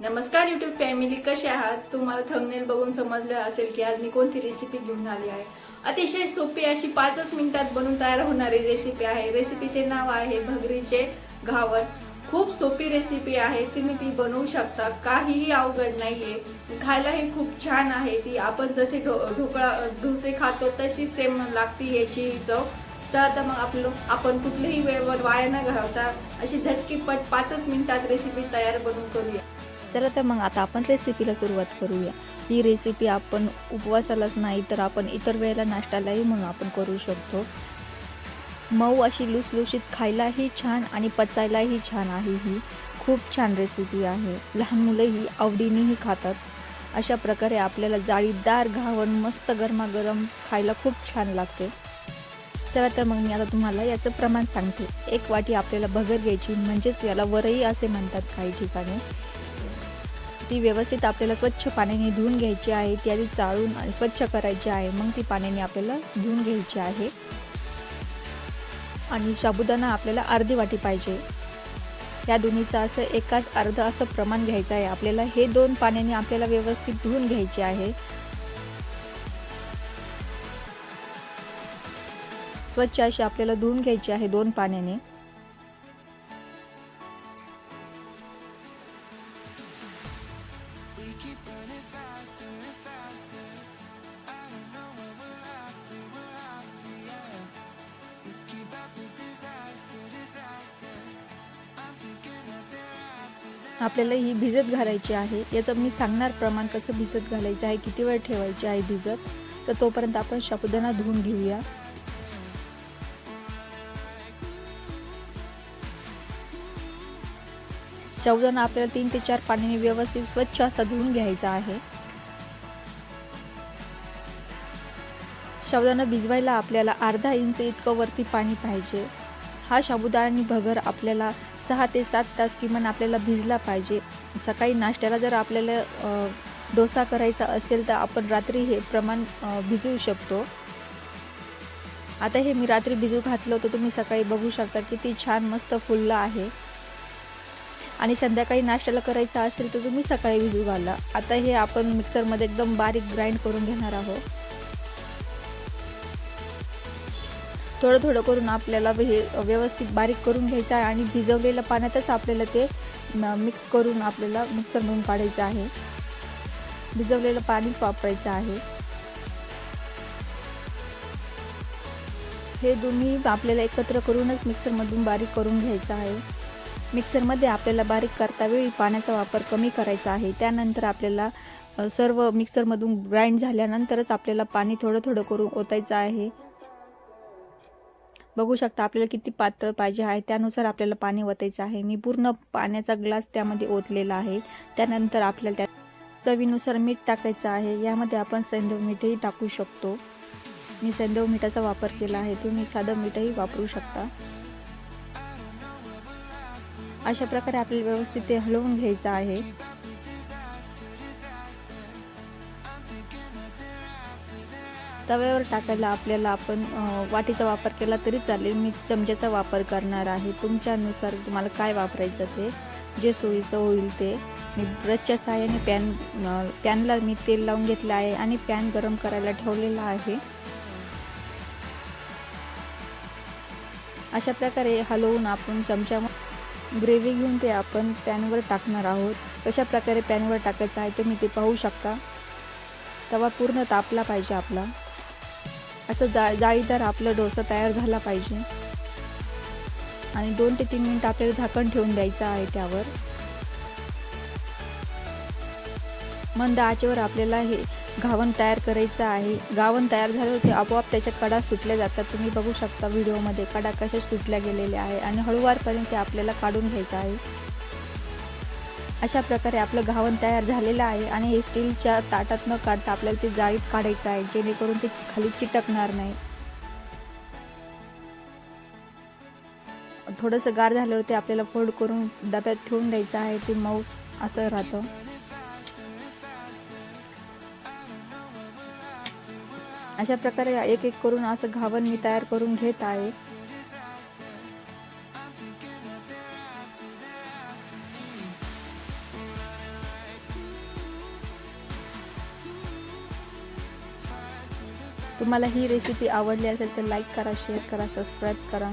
नमस्कार YouTube family कसे आहात? तुम्हाला थंबनेल बघून समजलं असेल की आज मी कोणती रेसिपी घेऊन आली आहे. अतिशय सोपी अशी पाचच मिनिटात बनून तयार होणारी रेसिपी आहे. रेसिपीचे नाव आहे भगरीचे घावर खूप सोपी रेसिपी आहे. तुम्ही ती बनवू शकता. काहीही अवघड नाहीये. खायलाही खूप छान आहे ती. आपण जसे ढो ढोकळा ढोसे खातो तशीच सेम लागती याची ही चव तर आता मग आपलं आपण कुठलीही वेळेवर वाया न घालवता अशी झटकीपट पाचच मिनिटात रेसिपी तयार बनवून करूया. चला तर मग आता आपण रेसिपीला सुरुवात करूया. ही रेसिपी आपण उपवासालाच नाही तर आपण इतर वेळेला नाश्त्यालाही म्हणून आपण करू शकतो. मऊ अशी लुसलुशीत खायलाही छान आणि पचायलाही छान आहे ही. खूप छान रेसिपी आहे. लहान मुलंही आवडीनेही खातात. अशा प्रकारे आपल्याला जाळीदार घावण मस्त गरमागरम खायला खूप छान लागते. चला तर मग मी आता तुम्हाला याचं प्रमाण सांगते. एक वाटी आपल्याला भगर घ्यायची म्हणजेच याला वरई असे म्हणतात काही ठिकाणी. ती व्यवस्थित आपल्याला स्वच्छ पाण्याने धुवून घ्यायची आहे ती आधी चाळून स्वच्छ करायची आहे. मग ती पाण्याने आपल्याला धुवून घ्यायची आहे. आणि साबुदाणा आपल्याला अर्धी वाटी पाहिजे. या दोन्हीचं असं एकाच अर्ध असं प्रमाण घ्यायचं आहे. आपल्याला हे दोन पाण्याने आपल्याला व्यवस्थित धुवून घ्यायचे आहे. स्वच्छ अशी आपल्याला धुवून घ्यायची आहे दोन पाण्याने. आपल्याला ही भिजत घालायची आहे. याचं मी सांगणार प्रमाण कसं भिजत घालायचं आहे किती वेळ ठेवायची आहे भिजत. तर तोपर्यंत आपण साबुदाणा धुवून घेऊया. साबुदाणा आपल्याला तीन ते चार पाण्याने व्यवस्थित स्वच्छ असा धुवून घ्यायचा आहे. साबुदाणा भिजवायला आपल्याला अर्धा इंच इतकं वरती पाणी पाहिजे. हा साबुदाणा भगर आपल्याला सहा ते सात तास किमान आपल्याला भिजला पाहिजे. सकाळी नाश्त्याला जर आपल्याला डोसा करायचा असेल तर आपण रात्री हे प्रमाण भिजवू शकतो. आता हे मी रात्री भिजू घातलं होतं तुम्ही सकाळी बघू शकता किती छान मस्त फुललं आहे. आणि संध्याकाळी नाश्त्याला करायचा असेल तर तुम्ही सकाळी भिजू घाला. आता हे आपण मिक्सरमध्ये एकदम बारीक ग्राइंड करून घेणार आहोत. थोडं थोडं करून आपल्याला हे व्यवस्थित बारीक करून घ्यायचं आहे आणि भिजवलेल्या पाण्यातच आपल्याला ते मिक्स करून आपल्याला मिक्सरमधून काढायचं आहे. भिजवलेलं पाणी वापरायचं आहे. हे दोन्ही आपल्याला एकत्र करूनच मिक्सरमधून बारीक करून घ्यायचं आहे. मिक्सरमध्ये आपल्याला बारीक करता वेळी पाण्याचा वापर कमी करायचा आहे. त्यानंतर आपल्याला सर्व मिक्सरमधून ग्राइंड झाल्यानंतरच आपल्याला पाणी थोडं थोडं करून ओतायचं आहे. बघू शकता आपल्याला किती पातळ पाहिजे आहे. त्यानुसार आपल्याला पाणी ओतायचं आहे. मी पूर्ण पाण्याचा ग्लास त्यामध्ये ओतलेला आहे. त्यानंतर आपल्याला त्या चवीनुसार मीठ टाकायचं आहे. यामध्ये आपण सैंधव मीठही टाकू शकतो. मी सैंधव मिठाचा वापर केला आहे. तुम्ही साधं मीठही वापरू शकता. अशा प्रकारे आपल्याला व्यवस्थित ते हलवून घ्यायचं आहे. तव्यावर टाकायला आपल्याला आपण वाटीचा वापर केला तरी चालेल. मी चमच्याचा वापर करणार आहे. तुमच्यानुसार तुम्हाला काय वापरायचं ते जे सोयीचं होईल ते. मी ब्रशच्या सहाय्याने पॅन पॅनला मी तेल लावून घेतलं आहे आणि पॅन गरम करायला ठेवलेला आहे. अशा प्रकारे हलवून आपण चमच्या ग्रेव्ही घेऊन ते आपण पॅनवर टाकणार आहोत. कशा प्रकारे पॅनवर टाकायचं आहे तुम्ही ते पाहू शकता. तवा पूर्ण तापला पाहिजे आपला. असं जा जाळीदार आपलं डोसा तयार झाला पाहिजे. आणि दोन ते तीन मिनिट आपल्याला झाकण ठेवून द्यायचं आहे त्यावर. मंद आचेवर आपल्याला हे घावण तयार करायचं आहे. घावण तयार झालं ते आपोआप त्याच्या कडा सुटल्या जातात. तुम्ही बघू शकता व्हिडिओमध्ये कडा कशा सुटल्या गेलेल्या आहे आणि हळूवारपर्यंत ते आपल्याला काढून घ्यायचं आहे. अशा प्रकारे आपलं घावण तयार झालेलं आहे आणि हे स्टीलच्या ताटात न काढता आपल्याला ते जाळीत काढायचं आहे जेणेकरून ते खाली चिटकणार नाही. थोडंसं गार झाल्यावर ते आपल्याला फोल्ड करून डब्यात ठेवून द्यायचं आहे ते मऊ असं राहतं. अशा प्रकारे एक एक करून असं घावन मी तयार करून घेत आहे. तुम्हाला ही रेसिपी आवडली असेल तर लाईक करा शेअर करा सबस्क्राईब करा.